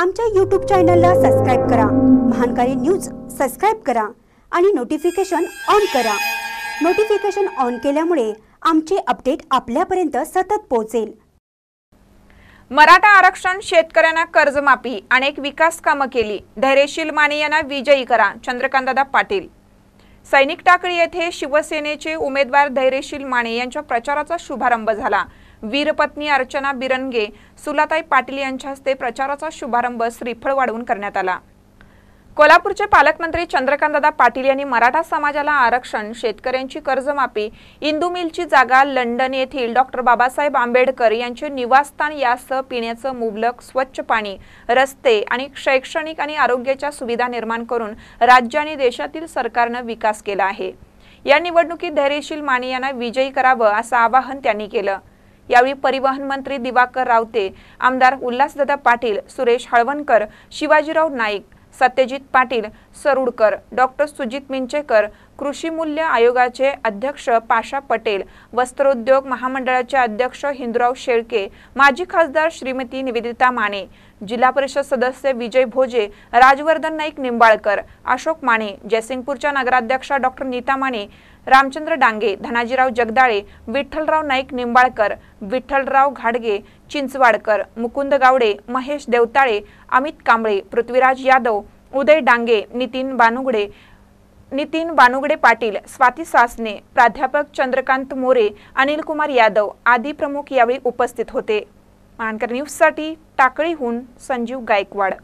आमच्या यूट्यूब चॅनलला सबस्क्राईब करा. महानकारी न्यूज सबस्क्राईब करा आणि नोटिफिकेशन ऑन करा. नोटिफिकेशन ऑन केल्यामुळे आमचे अपडेट आपल्यापर्यंत सतत पोहोचेल. मराठा आरक्षण शेतकऱ्यांना कर्जमाफी अनेक विकास कामं केली. धैर्यशील माने यांना विजयी करा चंद्रकांतदादा पाटील. सैनिक टाकळी येथे शिवसेनेचे उमेदवार धैर्यशील माने यांच्या प्रचाराचा शुभारंभ झाला. वीरपत्नी अर्चना बिरनगे सुलाताई पाटील यांच्या हस्ते प्रचाराचा शुभारंभ श्रीफळ वाढवून करण्यात आला. कोल्हापूरचे पालकमंत्री चंद्रकांतदादा पाटील यांनी मराठा समाजाला आरक्षण शेतकऱ्यांची कर्जमाफी इंदू मिलची जागा लंडन येथील डॉक्टर बाबासाहेब आंबेडकर यांचे निवासस्थान यासह पिण्याचं मुबलक स्वच्छ पाणी रस्ते आणि शैक्षणिक आणि आरोग्याच्या सुविधा निर्माण करून राज्य आणि देशातील सरकारनं विकास केला आहे. या निवडणुकीत धैर्यशील माने यांना विजयी करावं असं आवाहन त्यांनी केलं. यावेळी परिवहन मंत्री दिवाकर रावते आमदार उल्हासदादा पाटील सुरेश हळवणकर शिवाजीराव नाईक सत्यजित पाटील सरुडकर डॉक्टर सुजित मिंचेकर कृषी मूल्य आयोगाचे अध्यक्ष पाशा पटेल वस्त्रोद्योग महामंडळाचे अध्यक्ष हिंदुराव शेळके माजी खासदार श्रीमती निवेदिता माने जिल्हा परिषद सदस्य विजय भोजे राजवर्धन नाईक निंबाळकर अशोक माने जयसिंगपूरच्या नगराध्यक्षा डॉक्टर नीता माने रामचंद्र डांगे धनाजीराव जगदाळे विठ्ठलराव नाईक निंबाळकर विठ्ठलराव घाडगे चिंचवाडकर मुकुंद गावडे महेश देवताळे अमित कांबळे पृथ्वीराज यादव उदय डांगे नितीन बानुगडे नितीन बानुगडे पाटील स्वाती सासने प्राध्यापक चंद्रकांत मोरे अनिल कुमार यादव आदी प्रमुख यावेळी उपस्थित होते. मानकर न्यूजसाठी टाकळीहून संजीव गायकवाड.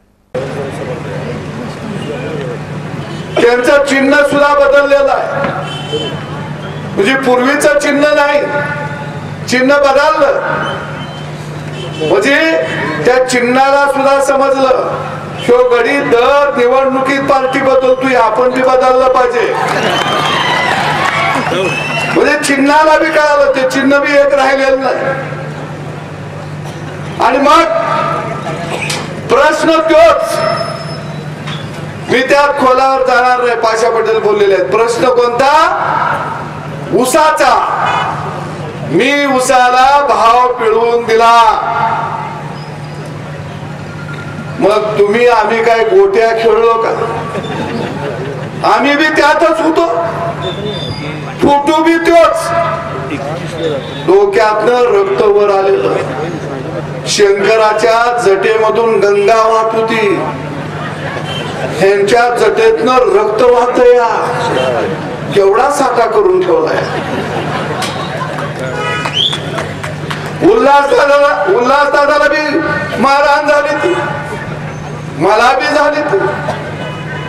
त्यांचं चिन्ह सुद्धा बदललेलं आहे. म्हणजे पूर्वीचं चिन्ह नाही. चिन्ह बदललं. म्हणजे त्या चिन्हाला सुद्धा समजलं शो हो गडी दर निवडणुकीत पार्टी बदलतोय आपण बी बदललं पाहिजे. म्हणजे चिन्हाला बी कळालं ते चिन्ह बी एक राहिलेलं नाही. आणि मग प्रश्न तोच मी त्या खोलावर जाणार नाही पाशा पटेल बोललेले आहेत. प्रश्न कोणता? उसाचा. मी उसाला भाव पिळवून दिला. मग तुम्ही आम्ही काय गोट्या खेळलो का? आम्ही बी त्यातच होतो. फोटो बी तोच. डोक्यातनं रक्त वर आलेलं. शंकराच्या जटेमधून गंगा वाहत होती. ह्यांच्या जटेतनं रक्त वाहत या. केवढा साठा करून ठेवलाय? उल्हास दादाला उल्हास दादाला बी मारहाण झाली ती. मला बी झाली ती.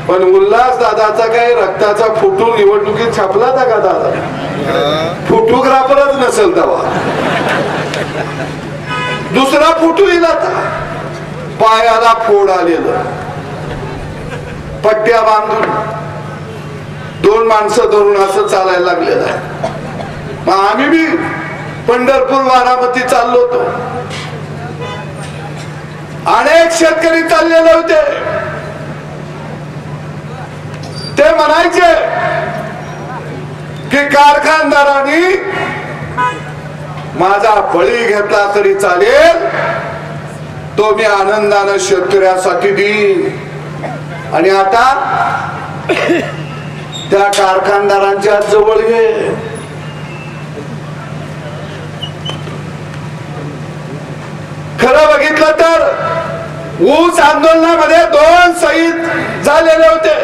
पण उल्हास दादाचा काय रक्ताचा फोटो निवडणुकीत छापला होता का दादा? फोटोग्राफरच नसेल तेव्हा. दुसरा फोटो येईल आता पायाला फोड आलेलं. पट्ट्या बांधून दोन माणसं धरून असं चालायला लागलेलं आहे. मग आम्ही बी पंढरपूर बारामती चाललो होतो. अनेक शेतकरी चाललेले होते. ते म्हणायचे की कारखानदारांनी माझा बळी घेतला तरी चालेल तो मी आनंदानं शेतकऱ्यासाठी देईन. आणि आता त्या कारखानदारांच्या जवळ ये. खरं बघितलं तर ऊस आंदोलनामध्ये दोन शहीद झालेले होते.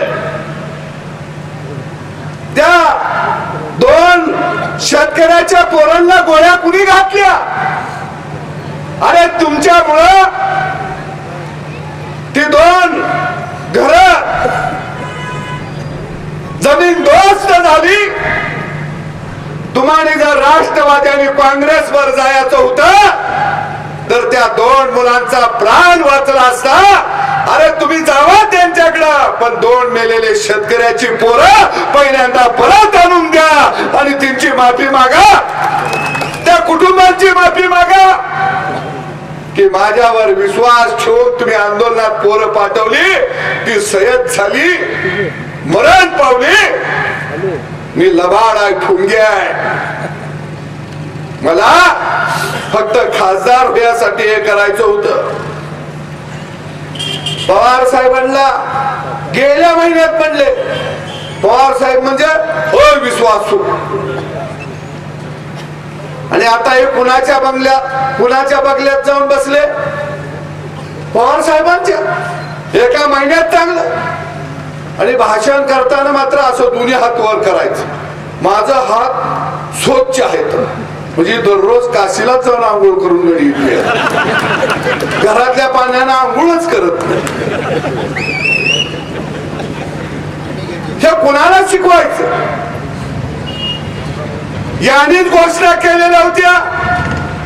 त्या दोन शेतकऱ्याच्या पोरांना गोळ्या कुणी घातल्या? अरे तुमच्यामुळं ती दोन घर जमीन दोस्त झाली तुम्हाला जर राष्ट्रवादी काँग्रेसवर जायचं होतं तर त्या दोन मुलांचा प्राण वाचला असता अरे तुम्ही जावा त्यांच्याकडं पण दोन मेलेले शेतकऱ्याची पोरं पहिल्यांदा परत आणून द्या आणि त्यांची माफी मागा. त्या कुटुंबांची माफी मागा. की माझ्यावर विश्वास ठेवून तुम्ही आंदोलनात पोरं पाठवली ती सयत झाली मरण पावली. मी लबाड आहे ठुंगे आहे. मला फक्त खासदार होण्यासाठी हे करायचं होतं. पवार साहेबांना गेल्या महिन्यात म्हणले. पवार साहेब म्हणजे अविश्वासू. आणि आता हे कुणाच्या बंगल्यात कुणाच्या बंगल्यात जाऊन बसले? पवार साहेबांच्या. एका महिन्यात चांगलं. आणि भाषण करताना मात्र असं दोन्ही हात वर करायचं. माझा हात स्वच्छ आहेत म्हणजे दररोज काशीला जाऊन आंघोळ करून घडी घरातल्या पाण्यानं आंघोळच करत हे कुणाला शिकवायचं? यानेच घोषणा केलेल्या होत्या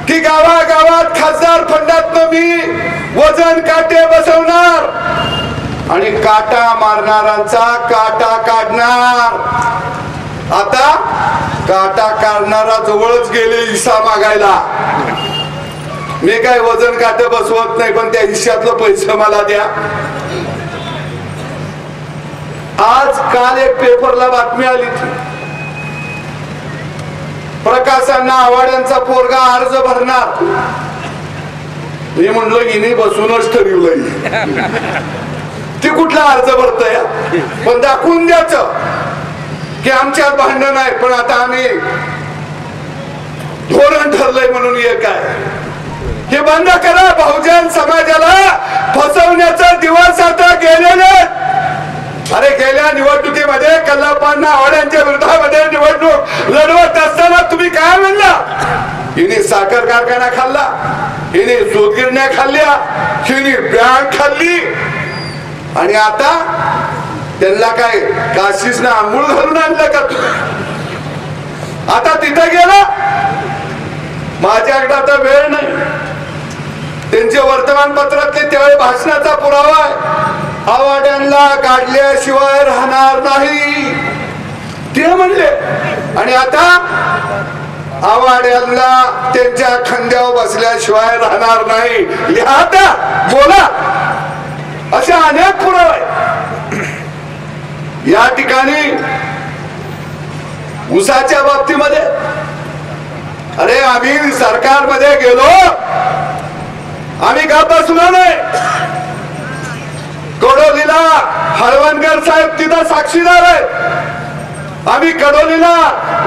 की गावागावात खासदार फंडात मी वजन काटे बसवणार आणि काटा मारणारांचा काटा काढणार. आता काटा काढणारा जवळच गेले हिस्सा मागायला. मी काय वजन काटे बसवत नाही पण त्या हिश्यातलं पैसे मला द्या. आज काल एक पेपरला बातमी आली ती. प्रकाशांना आवाड्यांचा पोरगा अर्ज भरणार. मी म्हणलो हिने बसूनच ठरवलंय. ती कुठला अर्ज भरतय? पण दाखवून द्यायचं. की आमच्यात भांडण आहे पण आता आम्ही धोरण ठरलंय म्हणून एक आहे. हे बंद करा बहुजन समाजाला फसवण्याचा दिवस आता गेलेले अरे गेल्या निवडणुकीमध्ये कल्लापांना आवाड्यांच्या विरोधामध्ये निवडणूक लढवत असताना तुम्ही काय म्हणला? हिने साखर कारखाना खाल्ला हिने सूतगिरण्या खाल्ल्या हिने बँक खाल्ली. आणि आता त्यांना काय काशीस ना आंघोळ घालून आणलं का तू? आता तिथं गेला? माझ्याकडे आता वेळ नाही. त्यांचे वर्तमानपत्रातले त्यावेळी भाषणाचा पुरावा आहे. आवाड्यांना काढल्याशिवाय राहणार नाही. ते म्हणले. आणि आता आवाड्यांना त्यांच्या खांद्यावर बसल्याशिवाय राहणार नाही. लिहा आता बोला. असे अनेक पुरावे. या ठिकाणी उसाच्या बाबतीमध्ये अरे आम्ही सरकारमध्ये गेलो आम्ही का बसलो नाही कडोलीला हळवणकर साहेब तिथं साक्षीदार आहेत आम्ही कडोलीला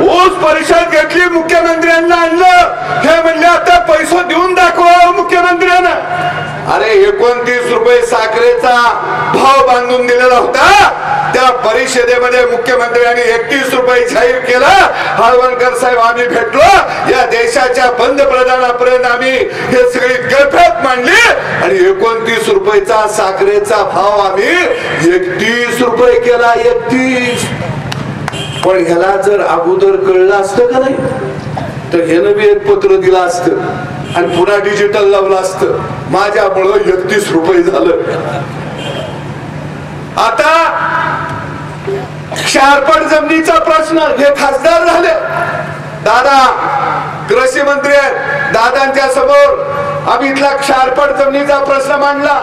ऊस परिषद घेतली मुख्यमंत्र्यांना आणलं. हे म्हणले आता पैसे देऊन दाखवा मुख्यमंत्र्यांना. अरे एकोणतीस रुपये साखरेचा भाव बांधून दिलेला होता. त्या परिषदेमध्ये मुख्यमंत्र्यांनी एकतीस रुपये जाहीर केला. हळवणकर साहेब आम्ही भेटलो. या देशाच्या पंतप्रधानापर्यंत आम्ही हे सगळी गफत मांडली. आणि एकोणतीस रुपयेचा साखरेचा भाव आम्ही एकतीस रुपये केला एकतीस. पण ह्याला जर अगोदर कळलं असतं का नाही? तर ह्यानं बी एक पत्र दिलं असतं. आणि पुन्हा डिजिटल लावलं असतं. माझ्यामुळं एकतीस रुपये झालं. आता क्षारपण जमिनीचा प्रश्न हे खासदार झाले. दादा कृषी मंत्री आहेत. दादांच्या समोर आम्ही इथला क्षारपण जमिनीचा प्रश्न मांडला.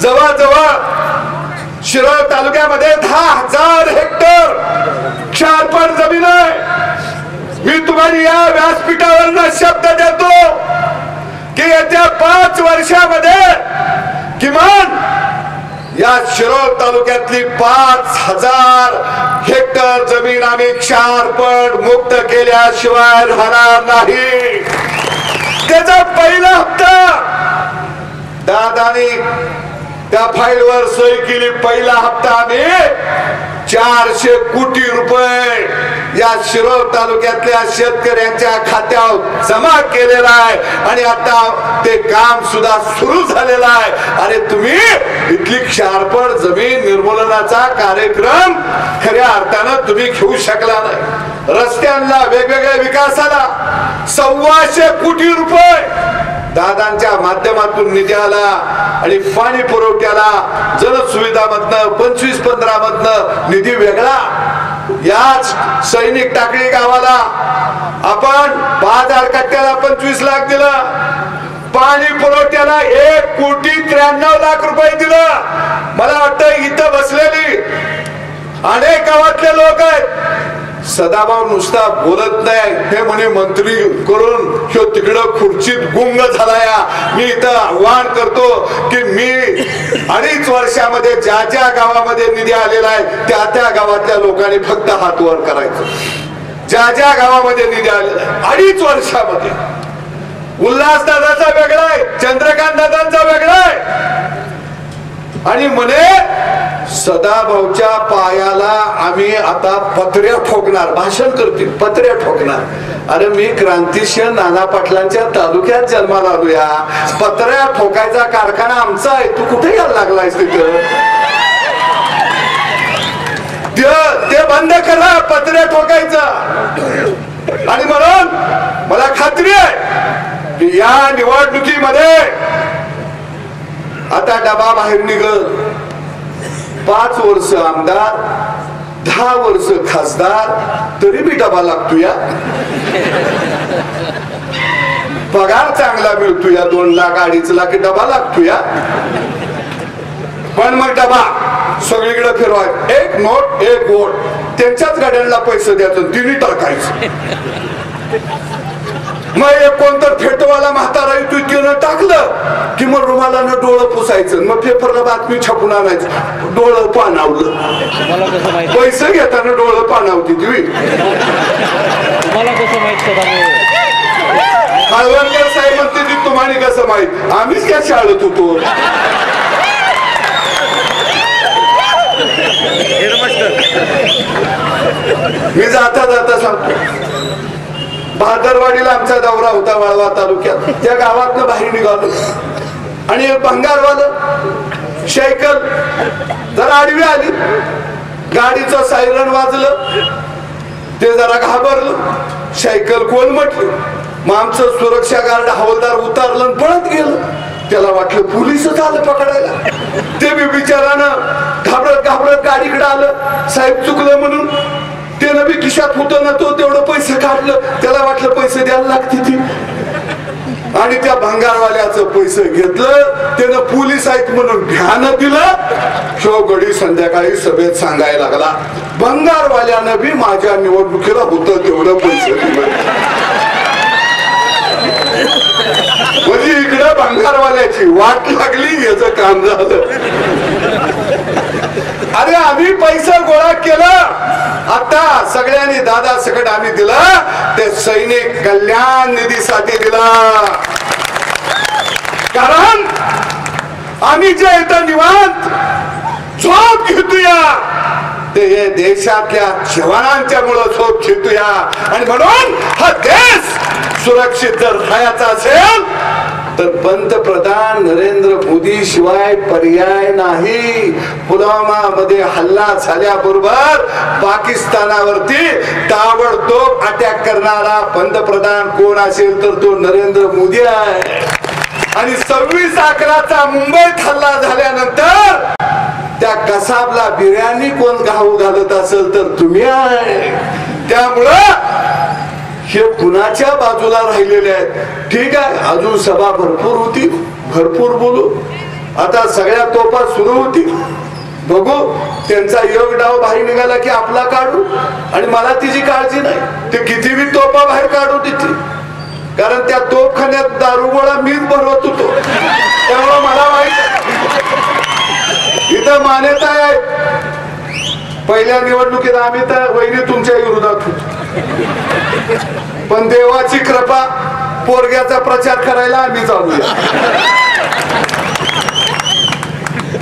जवळजवळ शिरोळ तालुक्यामध्ये दहा हजार हेक्टर क्षारपण जमीन आहे. मी तुम्हाला या व्यासपीठावर शब्द देतो की येत्या पाच वर्षामध्ये किमान या शिरोळ तालुक्यातली पाच हजार हेक्टर जमीन आम्ही क्षारपण मुक्त केल्याशिवाय राहणार नाही. त्याचा पहिला हप्ता दादानी त्या फाईलवर सोय केली. पहिला हप्ता आम्ही चारशे कोटी रुपये या शिरोळ तालुक्यातल्या शेतकऱ्यांच्या खात्यावर जमा केलेला आहे. आणि आता ते काम सुद्धा सुरू झालेलं आहे. आणि तुम्ही इथली क्षारपड जमीन निर्मूलनाचा कार्यक्रम खऱ्या अर्थानं तुम्ही घेऊ शकला नाही. रस्त्यांना वेगवेगळ्या विकासाला सव्वाशे कोटी रुपये दादांच्या माध्यमातून निधी आला आणि पाणी पुरवठ्याला जलसुविधा मधनं पंचवीस पंधरा मधनं निधी वेगळा. याच सैनिक टाकळी गावाला आपण पाच हजार कट्ट्याला पंचवीस लाख दिलं. पाणी पुरवठ्याला एक कोटी त्र्याण्णव लाख रुपये दिलं. मला वाटतं इथं बसलेली अनेक गावातले लोक आहेत. सदाभाऊ नुसता बोलत नाही. हे म्हणे मंत्री करून ह्यो तिकडं खुर्चीत गुंग झालाय. मी इथं आव्हान करतो की मी अडीच वर्षामध्ये ज्या ज्या गावामध्ये निधी आलेला आहे त्या त्या गावातल्या लोकांनी फक्त हात वर करायचं. ज्या ज्या गावामध्ये निधी आलेला आहे अडीच वर्षामध्ये. उल्हास दादाचा वेगळा आहे चंद्रकांत दादांचा वेगळा आहे. आणि म्हणे सदाभाऊच्या पायाला आम्ही आता पत्र्या ठोकणार. भाषण करतील पत्र्या ठोकणार. अरे मी क्रांतिशील नाना पाटलांच्या तालुक्यात जन्माला आलो या. पत्र्या ठोकायचा कारखाना आमचा आहे. तू कुठे यायला लागलायस तिथं? ते- ते बंद करा पत्र्या ठोकायचा. आणि म्हणून मला खात्री आहे की या निवडणुकीमध्ये आता डबा बाहेर निघल. पाच वर्ष आमदार दहा वर्ष खासदार तरी बी डबा लागतो या. पगार चांगला मिळतो या दोन लाख अडीच लाख डबा लागतो या. पण मग डबा सगळीकडे फिरवाय. एक नोट एक वोट त्यांच्याच गाड्यांना पैसे द्यायचं तिन्ही टाकायचं. मग एक कोणतर फेटवाला म्हातारा येतो तिनं टाकलं की मग रुमालानं डोळं पुसायचं. मग पेपरला बातमी छापून आणायचं. डोळं पाणावलं. तुम्हाला कसं माहीत? पैसे घेताना डोळं पाणावती तुम्ही तुम्हाला कसं माहीत सदाभाऊ हळवणकर साहेब म्हणते ती तुम्हाला कसं माहीत? आम्हीच काय शाळेत होतो. मी जाता जाता सांगतो. भादरवाडीला आमचा दौरा होता वाळवा तालुक्यात. त्या गावातनं बाहेर निघालो. आणि एक भंगारवालं सायकल जरा आडवी आली. गाडीचं सायरन वाजलं. ते जरा घाबरलं. सायकल कोण म्हटलं? मग आमचं सुरक्षा गार्ड हवालदार उतारलं पळत गेलं. त्याला वाटलं पोलिसच आलं पकडायला. ते बी बिचारानं घाबरत घाबरत गाडीकडे आलं. साहेब चुकलं म्हणून. त्यानं बी खिशात होतं ना तो तेवढं पैसे काढलं. त्याला वाटलं पैसे द्यायला लागते ती. आणि त्या भंगारवाल्याचं पैसे घेतलं. त्यानं पोलीस आहेत म्हणून भ्यान दिलं. शो संध्याकाळी सभेत सांगायला लागला भंगारवाल्यानं बी माझ्या निवडणुकीला होतं तेवढं पैसे दिलं. म्हणजे इकडं भंगारवाल्याची वाट लागली याच काम झालं. अरे आम्ही पैसा गोळा केला. आता सगळ्यांनी दादा सकट आम्ही दिला. ते सैनिक कल्याण निधीसाठी दिला. कारण आम्ही जे येतं निवांत झोप घेतूया. ते हे देशातल्या जवानांच्या मुळे झोप घेतूया. आणि म्हणून हा देश सुरक्षित जर राहायचा असेल तर पंतप्रधान नरेंद्र मोदी शिवाय पर्याय नाही. पुलवामा मध्ये हल्ला झाल्याबरोबर पाकिस्तानावरती ताबडतोब अटॅक करणारा पंतप्रधान कोण असेल तर तो नरेंद्र मोदी आहे. आणि सव्वीस अकराचा मुंबईत हल्ला झाल्यानंतर त्या कसाबला बिर्याणी कोण घाऊ घालत असेल तर तुम्ही आहे. त्यामुळं हे कुणाच्या बाजूला राहिलेले आहेत? ठीक आहे अजून सभा भरपूर होती भरपूर बोलू. आता सगळ्या तोफा सुरू होती. बघू त्यांचा योग डाव बाहेर निघाला की आपला काढू. आणि मला तिची काळजी नाही. ते किती बी तोफा बाहेर काढू तिथे. कारण त्या तोफखान्यात दारुगोळा मीच भरवत होतो. त्यामुळं मला माहीत इथं मान्यता आहे. पहिल्या निवडणुकीत आम्ही त्या वहिनी तुमच्या विरोधात होतो. पण देवाची कृपा पोरग्याचा प्रचार करायला आम्ही जाऊया.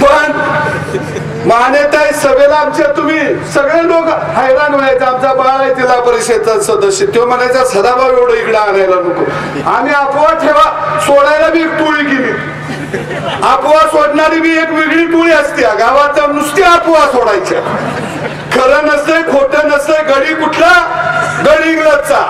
पण मान्यता सभेला आमच्या तुम्ही सगळे लोक हैराण व्हायचं. आमचा बाळ आहे जिल्हा परिषदचा सदस्य. तो म्हणायचा सदाभाऊ एवढं इकडे आणायला नको. आम्ही अफवा ठेवा सोडायला बी एक टोळी गेली. अफवा सोडणारी बी एक वेगळी टोळी असते. गावात नुसती अफवा सोडायच्या. खरं नसतंय खोटं नसतं गडी कुठला गड इंग्रजचा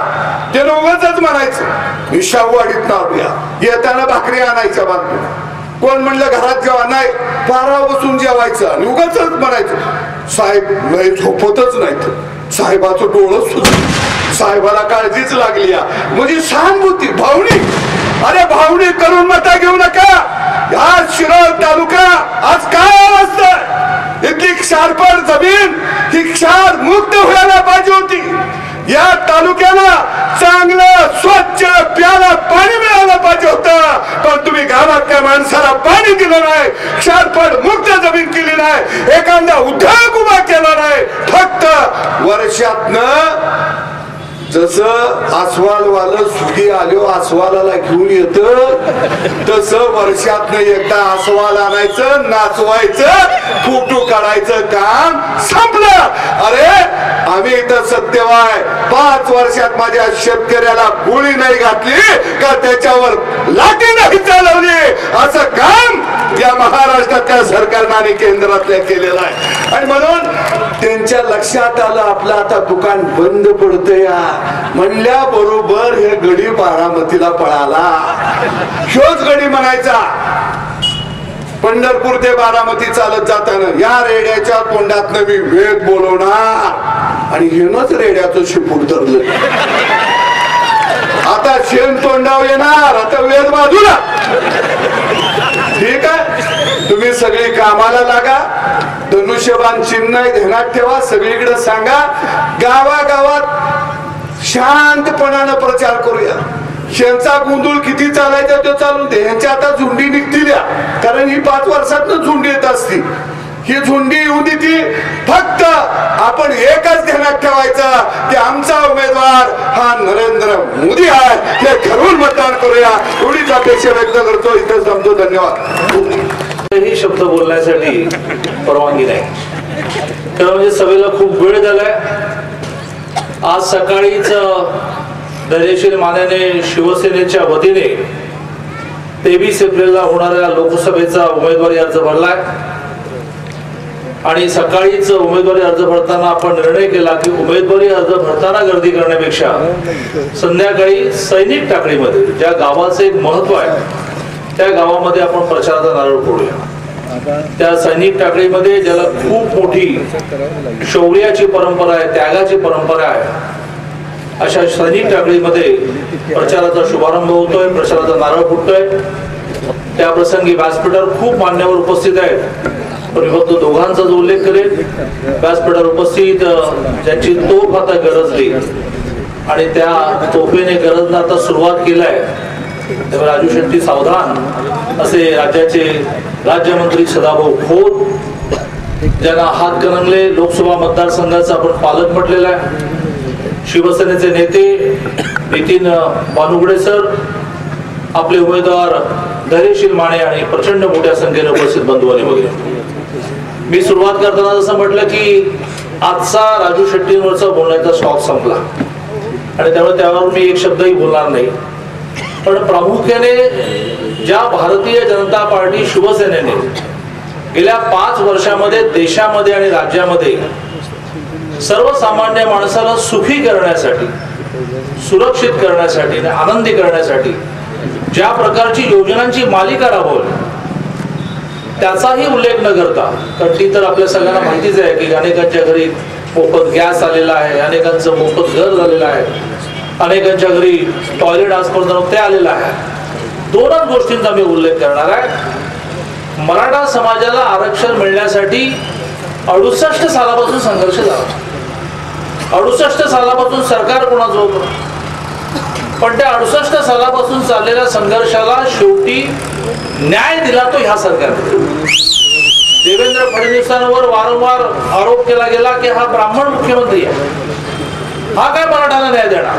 ते उगाच म्हणायचं मी शाहूवाडीत नावूया. येताना भाकरी आणायच्या बातम्या कोण म्हणलं घरात जेव्हा नाही पारा बसून जेवायचं आणि उगाच म्हणायचं साहेब लय झोपतच नाहीत. साहेबाचं डोळं सुद्धा साहेबाला काळजीच लागली या. म्हणजे सहानुभूती भावनी अरे भावनी करून मता घेऊ नका. या शिरोळ तालुका आज काय अवस्था इतकी क्षारपड जमीन ही क्षार मुक्त व्हायला पाहिजे होती. या तालुक्याला चांगलं स्वच्छ प्याला पाणी मिळालं पाहिजे होत. पण तुम्ही गावातल्या माणसाला पाणी दिलं नाही. क्षारपड मुक्त जमीन केली नाही. एखादा उद्योग उभा केला नाही. फक्त वर्षातनं जसं अस्वालवालं सुगी आलो अस्वालाला घेऊन येत तस वर्षात एकदा अस्वाल आणायचं नाचवायचं फोटो काढायचं काम संपलं. अरे आम्ही इथं सत्यवाय. पाच वर्षात माझ्या शेतकऱ्याला गोळी नाही घातली का त्याच्यावर लाठी नाही चालवली? असं काम या महाराष्ट्रातल्या सरकारनं आणि केंद्रातल्या केलेलं आहे. आणि म्हणून त्यांच्या लक्षात आलं आपलं आता दुकान बंद पडतं या. म्हणल्या बरोबर हे गडी बारामतीला पळाला. शोध गडी म्हणायचा. पंढरपूर ते बारामती चालत जाताना या रेड्याच्या तोंडात मी वेद बोलवणार. आणि हेनच रेड्याचं शिपूट धरलं. आता शेण तोंडाव येणार. आता वेद बाजूला ठीक आहे? तुम्ही सगळी कामाला लागा. धनुष्यबान चिन्ह ध्यानात ठेवा. सगळीकडे सांगा. गावागावात शांतपणानं प्रचार करूया. यांचा गोंधळ किती चालायचा तो चालून दे. ह्यांच्या आता झुंडी निघतील या. कारण ही पाच वर्षात झुंडी येत असती. ही झुंडी येऊ देती फक्त आपण एकच ध्यानात ठेवायचं. की आमचा उमेदवार हा नरेंद्र मोदी आहे. हे ठरवून मतदान करूया. एवढीच अपेक्षा व्यक्त करतो. इथं समजो धन्यवाद. ही शब्द बोलण्यासाठी परवानगी नाही. तर म्हणजे सभेला खूप वेळ झालाय. आज सकाळीच धैर्यशील मान्याने शिवसेनेच्या वतीने तेवीस एप्रिलला होणाऱ्या लोकसभेचा उमेदवारी अर्ज भरलाय. आणि सकाळीच उमेदवारी अर्ज भरताना आपण निर्णय केला की उमेदवारी अर्ज भरताना गर्दी करण्यापेक्षा संध्याकाळी सैनिक टाकडीमध्ये ज्या गावाचं एक महत्त्व आहे त्या गावामध्ये आपण प्रचाराचा नारळ फोडूया. त्या सैनिक टाकळीमध्ये ज्याला खूप मोठी शौर्याची परंपरा आहे त्यागाची परंपरा आहे अशा सैनिक टाकळीमध्ये प्रचाराचा शुभारंभ होतोय प्रचाराचा नारळ फुटतोय. त्या प्रसंगी व्यासपीठावर खूप मान्यवर उपस्थित आहेत. पण फक्त दोघांचा जो उल्लेख करेल व्यासपीठावर उपस्थित अं, ज्यांची तोफ आता गरजली आणि त्या तोफेने गरजना आता सुरुवात केलाय तेव्हा राजू शेट्टी सावधान. असे राज्याचे राज्यमंत्री सदाभाऊ खोत ज्यांना हात करंगले लोकसभा मतदारसंघाचा आपण पालक म्हटलेलं आहे. शिवसेनेचे नेते नितीन बानुगडे सर आपले उमेदवार धैर्यशील माने आणि प्रचंड मोठ्या संख्येने उपस्थित बंधू आले वगैरे. मी सुरुवात करताना जसं म्हटलं की आजचा राजू शेट्टींवरचा बोलण्याचा स्टॉक संपला. आणि त्यामुळे त्यावर मी एक शब्दही बोलणार नाही. पण प्रामुख्याने ज्या भारतीय जनता पार्टी शिवसेनेने गेल्या पाच वर्षामध्ये देशामध्ये आणि राज्यामध्ये सर्वसामान्य माणसाला सुखी करण्यासाठी सुरक्षित करण्यासाठी आणि आनंदी करण्यासाठी ज्या प्रकारची योजनांची मालिका राबवली त्याचाही उल्लेख न करता कारण ती तर आपल्या सगळ्यांना माहितीच आहे की अनेकांच्या घरी मोफत गॅस आलेला आहे अनेकांचं मोफत घर झालेलं आहे. अनेकांच्या घरी टॉयलेट आजपर्यंत नव्हते आलेलं आहे? दोनच गोष्टींचा मी उल्लेख करणार आहे. मराठा समाजाला आरक्षण मिळण्यासाठी अडुसष्ट सालापासून संघर्ष झाला. अडुसष्ट सालापासून सरकार कोणाचं होतं? पण त्या अडुसष्ट सालापासून चाललेल्या संघर्षाला शेवटी न्याय दिला तो ह्या सरकारने. देवेंद्र फडणवीसांवर वारंवार आरोप केला गेला की हा ब्राह्मण मुख्यमंत्री आहे. हा काय मराठाला न्याय देणार?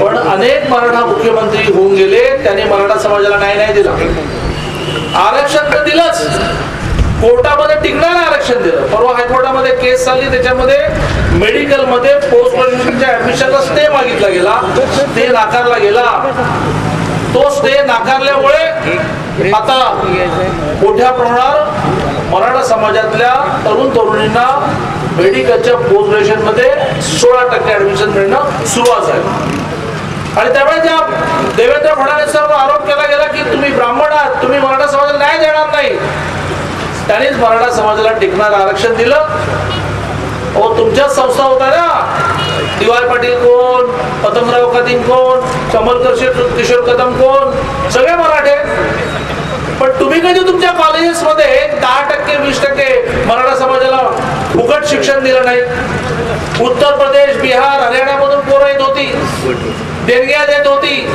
पण अनेक मराठा मुख्यमंत्री होऊन गेले त्यांनी मराठा समाजाला न्याय नाही दिला. आरक्षण तर दिलंच. कोर्टामध्ये टिकणार आरक्षण दिलं. परवा हायकोर्टामध्ये केस चालली त्याच्यामध्ये मेडिकलमध्ये पोस्ट ग्रॅज्युएशनच्या ऍडमिशनला स्टे मागितला गेला. ते नाकारला गेला. तो स्टे नाकारल्यामुळे आता मोठ्या प्रमाणावर मराठा समाजातल्या तरुण तरुणींना मेडिकलच्या पोस्ट ग्रॅज्युएशनमध्ये सोळा टक्के ऍडमिशन मिळणं सुरुवात झाली. आणि त्यामुळे त्या देवेंद्र फडणवीस आरोप केला गेला की तुम्ही ब्राह्मण आहात तुम्ही मराठा समाजाला न्याय देणार नाही. त्यांनीच मराठा समाजाला टिकणार आरक्षण दिलं. अहो तुमच्याच संस्था होता ना? डी वाय पाटील कोण? पतंगराव कदीम कोण? कमलकर किशोर कदम कोण? सगळे मराठे. पण तुम्ही कधी तुमच्या कॉलेजेस मध्ये दहा टक्के वीस टक्के मराठा समाजाला फुकट शिक्षण दिलं नाही? उत्तर प्रदेश बिहार हरियाणामधून पोरं येत होती. देणग्या देत होती.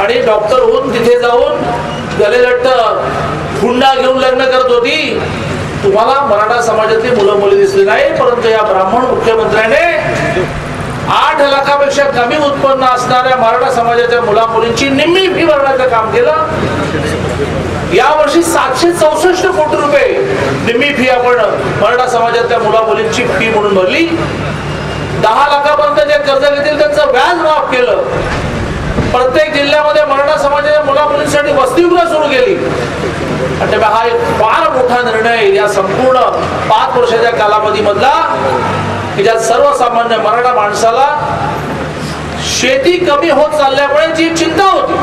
आणि डॉक्टर होऊन तिथे जाऊन गले लट्ट हुंडा घेऊन लग्न करत होती. तुम्हाला मराठा समाजातली मुलं मुली दिसली नाही परंतु या ब्राह्मण मुख्यमंत्र्याने आठ लाखापेक्षा कमी उत्पन्न असणाऱ्या मराठा समाजाच्या मुला मुलींची निम्मी फी भरण्याचं काम केलं. यावर्षी सातशे चौसष्ट कोटी रुपये निम्मी फी आपण मराठा समाजातल्या मुला मुलींची फी म्हणून भरली. दहा लाखापर्यंत जे कर्ज घेतील त्यांचं व्याज माफ केलं. प्रत्येक जिल्ह्यामध्ये मराठा समाजाच्या मुला मुलींसाठी वसतिगृह सुरू केली. त्यामुळे हा एक फार मोठा निर्णय या संपूर्ण पाच वर्षाच्या कालावधीमधला की ज्यात सर्वसामान्य मराठा माणसाला शेती कमी होत चालल्यामुळे जी चिंता होती.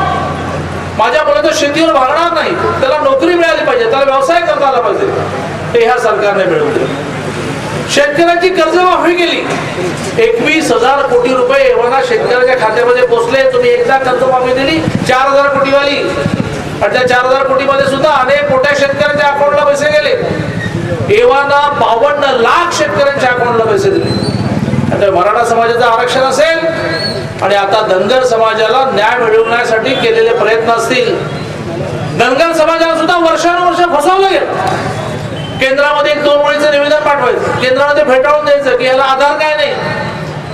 माझ्या मुलाचं शेतीवर भागणार नाही. त्याला नोकरी मिळाली पाहिजे. त्याला व्यवसाय करता आला पाहिजे. ते ह्या सरकारने मिळवून दिलं शेतकऱ्यांची कर्जमाफी केली. एकवीस हजार कोटी रुपये एवढा शेतकऱ्याच्या खात्यामध्ये पोहोचले तुम्ही एकदा कर्जमाफी दिली चार हजार कोटीवाली. आणि त्या चार हजार कोटीमध्ये सुद्धा अनेक मोठ्या शेतकऱ्यांच्या अकाउंटला पैसे गेले. एव्हाना बावन्न लाख शेतकऱ्यांच्या अकाउंटला पैसे दिले. आता मराठा समाजाचं आरक्षण असेल आणि आता धनगर समाजाला न्याय मिळवण्यासाठी केलेले प्रयत्न असतील. धनगर समाजाला सुद्धा वर्षानुवर्ष फसवलं गेलं. केंद्रामध्ये एक दोन वेळीचं निवेदन पाठवायचं. केंद्रामध्ये फेटाळून द्यायचं की याला आधार काय नाही.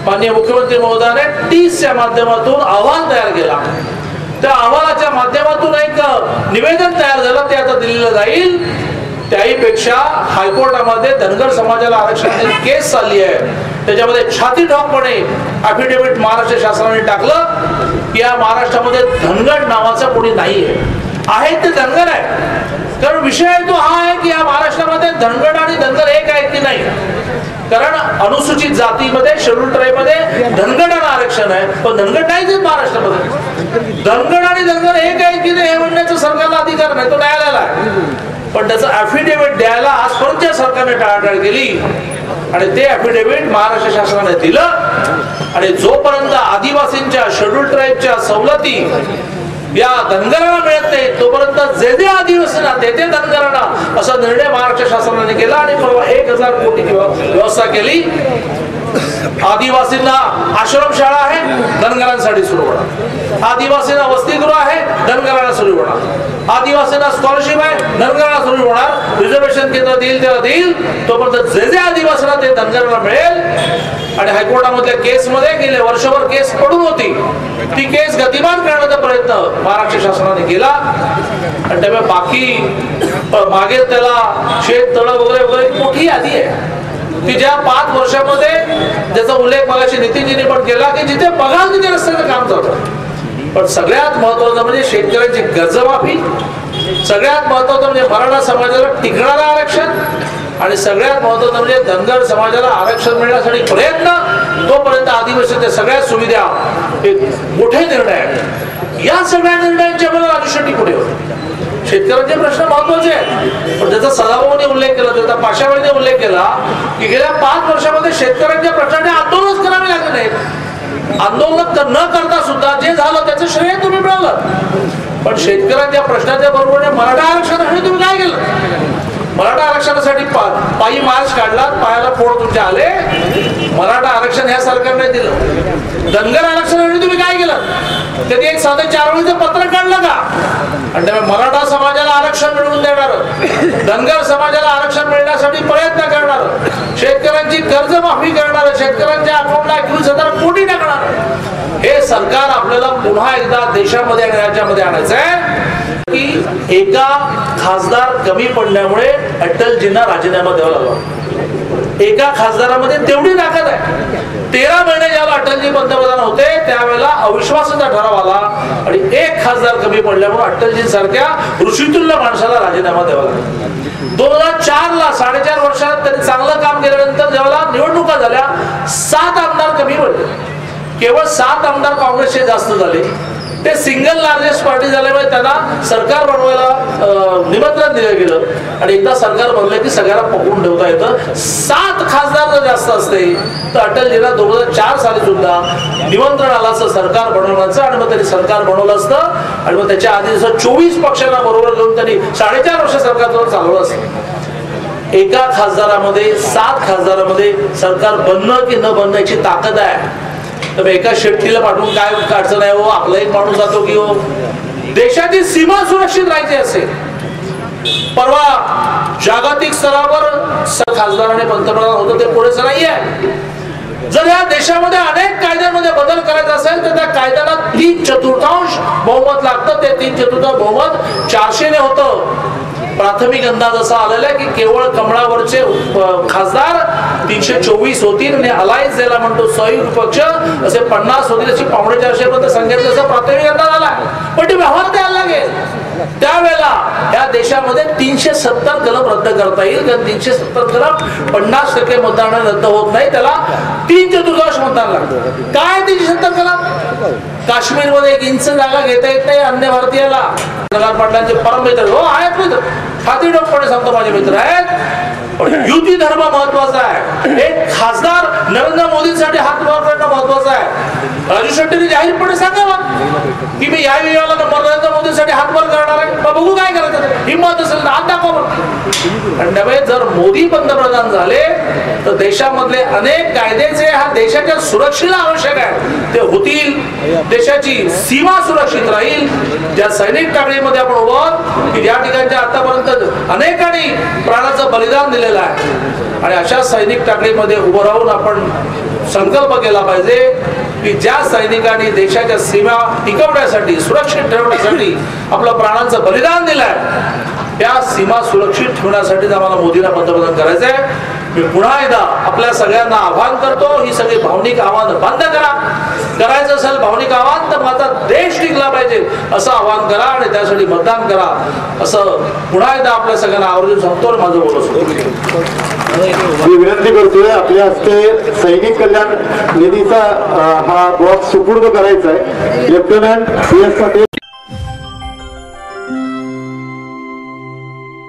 माननीय मुख्यमंत्री महोदयाने टीसच्या माध्यमातून अहवाल तयार केला. त्या अहवालाच्या माध्यमातून एक निवेदन तयार झालं. ते आता दिलेलं जाईल. त्याहीपेक्षा हायकोर्टामध्ये धनगर समाजाला आरक्षणाची केस चालली आहे. त्याच्यामध्ये छाती ठाकपणे अफिडेव्हिट महाराष्ट्र शासनाने टाकलं. की या महाराष्ट्रामध्ये धनगड नावाचं कोणी नाहीये. आहे ते धनगर आहे. कारण विषय तो हा आहे की या महाराष्ट्रामध्ये धनगड आणि धनगर एक आहेत की नाही? कारण अनुसूचित जातीमध्ये शेड्यूल ट्राईबमध्ये धनगडाला आरक्षण आहे. पण धनगड नाही आहेत महाराष्ट्रामध्ये. धनगड आणि धनगर एक आहे की नाही हे म्हणण्याचा सरकारला अधिकार नाही तो न्यायालयाला आहे. पण त्याचं अफिडेव्हिट द्यायला आजपर्यंत सरकारने टाळाटाळ केली. आणि ते अफिडेव्हिट महाराष्ट्र शासनाने दिलं. आणि जोपर्यंत आदिवासींच्या शेड्यूल ट्राईबच्या सवलती या धनगरांना मिळत नाही तोपर्यंत जे जे आदिवासींना ते ते धनगरांना असा निर्णय महाराष्ट्र शासनाने केला आणि परवा एक हजार कोटी व्यवस्था केली. आदिवासींना आश्रमशाळा आहे धनगरांसाठी सुरू होणार. आदिवासींना वसतिगृह आहे धनगरांना सुरू होणार. आदिवासींना स्कॉलरशिप आहे धनगरांना सुरू होणार. रिझर्वेशन केंद्र देईल तेव्हा देईल. तोपर्यंत जे जे आदिवासींना ते धनगरांना मिळेल. आणि हायकोर्टामधल्या केसमध्ये गेले वर्षभर केस पडून होती. ती केस गतिमान करण्याचा प्रयत्न महाराष्ट्र शासनाने केला. आणि त्यामुळे बाकी मागे त्याला शेत तळ वगैरे वगैरे मोठी यादी आहे. की ज्या पाच वर्षामध्ये ज्याचा उल्लेख मगाशी नितीनजीने पण केला की जिथे बघाल तिथे रस्त्याचं काम चालतं. पण सगळ्यात महत्वाचं म्हणजे शेतकऱ्यांची कर्जमाफी सगळ्यात महत्वाचं म्हणजे मराठा समाजाला टिकणारं आरक्षण आणि सगळ्यात महत्वाचं म्हणजे धनगर समाजाला आरक्षण मिळण्यासाठी प्रयत्न तोपर्यंत आदिवासीच्या सगळ्या सुविधा हे मोठे निर्णय आहेत. या सगळ्या निर्णयांच्या मला राजू शेट्टी पुढे होते शेतकऱ्यांचे प्रश्न महत्त्वाचे आहेत. पण त्याचा सदाभाऊने उल्लेख केला त्याचा पाशाबाईने उल्लेख केला की गेल्या पाच वर्षामध्ये शेतकऱ्यांच्या प्रश्नाने आंदोलनच करावे लागले नाहीत. आंदोलन न करता सुद्धा जे झालं त्याचं श्रेय तुम्ही मिळवलं. पण शेतकऱ्यांच्या प्रश्नाच्या बरोबर मराठा आरक्षणासाठी तुम्ही काय केलं? मराठा आरक्षणासाठी पा- पायी मार्च काढला पायाला फोड तुमचे आले. मराठा आरक्षण ह्या सरकारने दिलं. धनगर आरक्षणासाठी तुम्ही काय केलं? त्यांनी एक साधं चारवळीचं पत्र काढलं का? आणि त्यामुळे मराठा समाजाला आरक्षण मिळवून देणार. धनगर समाजाला आरक्षण मिळण्यासाठी प्रयत्न करणार. शेतकऱ्यांची कर्जमाफी करणार. शेतकऱ्यांच्या अकाउंटला एकवीस हजार कोटी टाकणार. हे सरकार आपल्याला पुन्हा एकदा देशामध्ये आणि राज्यामध्ये आणायचं आहे की एका खासदार कमी पडल्यामुळे अटलजींना राजीनामा द्यावा लागला. एका खासदारामध्ये तेवढी ताकद आहे. तेरा महिने ज्यावेळेला अटलजी पंतप्रधान होते त्यावेळेला अविश्वासाचा ठराव आला आणि एक खासदार कमी पडल्यामुळे अटलजी सारख्या ऋषितुल्य माणसाला राजीनामा द्यावा लागला. दोन हजार चार ला साडेचार वर्षात त्यांनी चांगलं काम केल्यानंतर ज्यावेळेला निवडणुका झाल्या सात आमदार कमी पडले. केवळ सात आमदार काँग्रेसचे जास्त झाले. ते सिंगल लार्जेस्ट पार्टी झाल्यामुळे त्यांना सरकार बनवायला निमंत्रण दिलं गेलं. आणि एकदा सरकार बनलं की सगळ्यांना पकडून ठेवता येतं. सात खासदार जर जास्त असते तर अटलजीला दोन हजार चार साली सुद्धा निमंत्रण आलं असतं सरकार बनवण्याचं आणि मग त्यांनी सरकार बनवलं असतं. आणि मग त्याच्या आधी जसं चोवीस पक्षांना बरोबर घेऊन त्यांनी साडेचार वर्ष सरकार चालवलं असतं. एका खासदारामध्ये सात खासदारामध्ये सरकार बनणं की न बनण्याची ताकद आहे. तर एका शेपटीला पाठवून काय अडचण आहे हो? आपला एक माणूस जातो की हो? देशाची सीमा सुरक्षित राहायची असेल परवा जागतिक स्तरावर खासदार आणि पंतप्रधान होतं ते पुढेच नाहीये जर या देशामध्ये अनेक कायद्यांमध्ये बदल करायचा असेल तर त्या कायद्याला तीन चतुर्थांश बहुमत लागतं. ते तीन चतुर्थांश बहुमत चारशेने होतं. प्राथमिक अंदाज असा आलेला आहे की केवळ कमळावरचे खासदार तीनशे चोवीस होतील आणि अलायन्स ज्याला म्हणतो संयुक्त पक्ष असे पन्नास होतील अशी पावणे चारशे पर्यंत संख्येचा असा प्राथमिक अंदाज आला. पण ते व्यवहार द्यायला लागेल. त्यावेळेला या देशामध्ये तीनशे सत्तर कलम रद्द करता येईल. कारण तीनशे सत्तर कलम पन्नास टक्के मतदान रद्द होत नाही. त्याला तीन चतुर्दश मतदान लागतं. काय तीनशे सत्तर कलम? काश्मीरमध्ये एक इंच जागा घेता येत नाही अन्य भारतीयाला. नगर पाटलांचे परम मित्र. हो आहेत मित्र. खाती डोकपणे सांगतो माझे मित्र आहेत. युती धर्म महत्त्वाचा आहे. एक खासदार नरेंद्र मोदींसाठी हात वर करणं महत्वाचं आहे. राजू शेट्टीने जाहीरपणे सांगावं. की मी या विभागाला नरेंद्र मोदींसाठी हात वर करणार आहे. बघू काय करायचं हिंमत असेल तर हात दाखवा नव्हे जर मोदी पंतप्रधान झाले तर देशामधले अनेक कायदे जे हा देशाच्या सुरक्षेला आवश्यक आहे. ते होतील देशाची सीमा सुरक्षित राहील. ज्या सैनिक टाकळीमध्ये आपण उभं की ज्या ठिकाणच्या आतापर्यंत अनेकांनी प्राणाचं बलिदान केलेला आहे. आणि अशा सैनिक टाकळीमध्ये उभं राहून आपण संकल्प केला पाहिजे की ज्या सैनिकांनी देशाच्या सीमा टिकवण्यासाठी सुरक्षित ठेवण्यासाठी आपलं प्राणांचं बलिदान दिलंय त्या सीमा सुरक्षित ठेवण्यासाठी आम्हाला मोदींना पंतप्रधान करायचं आहे मी पुन्हा एकदा आपल्या सगळ्यांना आव्हान करतो ही सगळी भावनिक आव्हानं बंद करा. करायचं असेल भावनिक आव्हान तर माझा देश टिकला पाहिजे असं आव्हान करा आणि त्यासाठी मतदान करा. असं पुन्हा एकदा आपल्या सगळ्यांना आवर्जून सांगतो आणि माझं बोलत मी विनंती करतोय आपल्या हस्ते सैनिक कल्याण निधीचा हा बॉक्स सुपूर्द करायचा आहे. Lieutenant C S Patil.